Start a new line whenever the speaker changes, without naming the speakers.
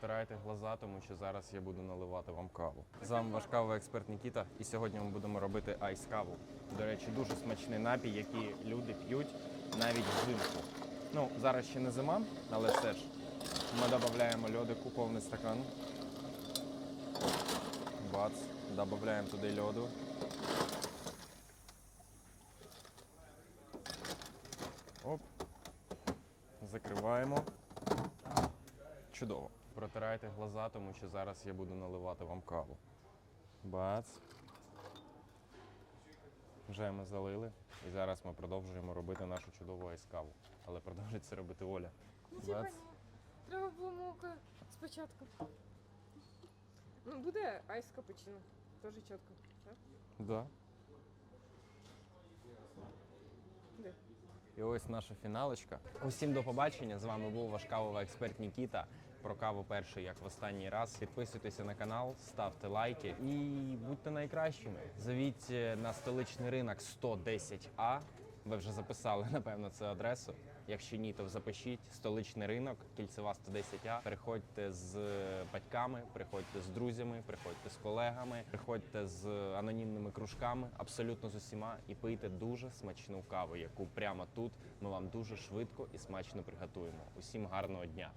Протирайте глаза, тому що зараз я буду наливати вам каву. З вами ваш кавовий експерт Нікіта, і сьогодні ми будемо робити айс каву. До речі, дуже смачний напій, який люди п'ють навіть взимку. Ну, зараз ще не зима, але все ж. Ми додаємо льодику повний стакан. Бац, додаємо туди льоду. Оп. Закриваємо. Чудово. Протирайте глаза, тому що зараз я буду наливати вам каву. Бац. Вже ми залили. І зараз ми продовжуємо робити нашу чудову айс-каву. Але продовжить це робити Оля.
Ну, типа,
Бац.
ні. Треба було молоко спочатку. Ну, буде айс капучино. Теж чітко. Так?
Да.
Де?
І ось наша фіналочка. Усім до побачення. З вами був ваш кавовий експерт Нікіта. Про каву перший, як в останній раз. Підписуйтеся на канал, ставте лайки і будьте найкращими. Завіть е, на столичний ринок 110А. Ви вже записали, напевно, цю адресу. Якщо ні, то запишіть столичний ринок, кільцева 110А. Приходьте з батьками, приходьте з друзями, приходьте з колегами, приходьте з анонімними кружками, абсолютно з усіма, і пийте дуже смачну каву, яку прямо тут ми вам дуже швидко і смачно приготуємо. Усім гарного дня!